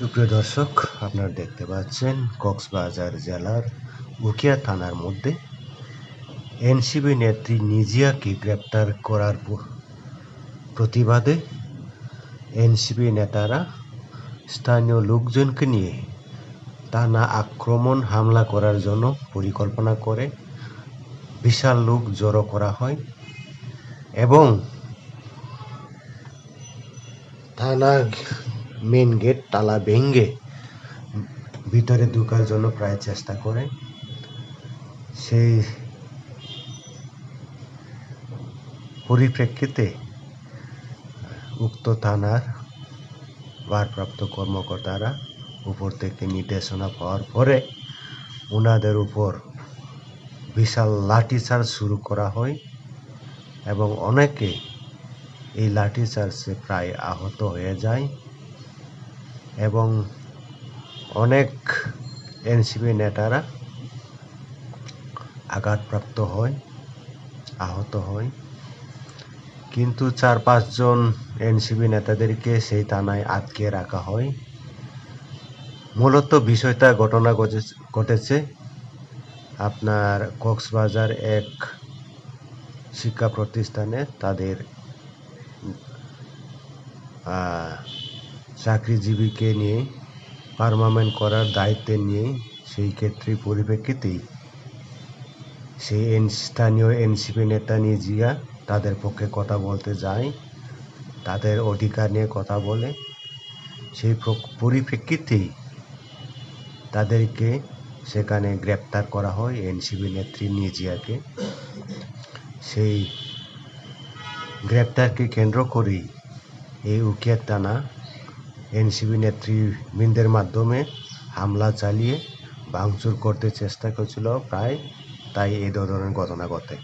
দর্শক, আপনারা দেখতে পাচ্ছেন কক্সবাজার জেলার উকিয়া থানার মধ্যে এনসিবি নেত্রী নিজিয়াকে গ্রেপ্তার করার প্রতিবাদে এনসিবি নেতারা স্থানীয় লোকজনকে নিয়ে টানা আক্রমণ, হামলা করার জন্য পরিকল্পনা করে বিশাল লোক জড়ো করা হয় এবং থানা মেন গেট তালা ভেঙ্গে ভিতরে ঢোকার জন্য প্রায় চেষ্টা করে। সেই পরিপ্রেক্ষিতে উক্ত থানার ভারপ্রাপ্ত কর্মকর্তারা উপর থেকে নির্দেশনা পাওয়ার পরে ওনাদের উপর বিশাল লাঠিচার্জ শুরু করা হয় এবং অনেকে এই লাঠিচার্জে প্রায় আহত হয়ে যায়। এবং অনেক এনসিপি নেতারা আঘাতপ্রাপ্ত হয়, আহত হয়। কিন্তু চার পাঁচজন এনসিপি নেতাদেরকে সেই থানায় আটকে রাখা হয়। মূলত বিষয়টা ঘটনা ঘটেছে- আপনার কক্সবাজার এক শিক্ষা প্রতিষ্ঠানে তাদের চাকরিজীবীকে নিয়ে পারমানেন্ট করার দায়িত্বে নিয়ে সেই ক্ষেত্রে পরিপ্রেক্ষিতেই সেই স্থানীয় এনসিপি নেতা নিজিয়া তাদের পক্ষে কথা বলতে যায়, তাদের অধিকার নিয়ে কথা বলে। সেই পরিপ্রেক্ষিতেই তাদেরকে সেখানে গ্রেপ্তার করা হয় এনসিপি নেত্রী নিজিয়াকে সেই গ্রেপ্তারকে কেন্দ্র করেই এই উকিয়া টানা এনসিবি নেতৃবৃন্দের মাধ্যমে হামলা চালিয়ে ভাঙচুর করতে চেষ্টা করছিল প্রায় তাই এই ধরনের ঘটনা ঘটে।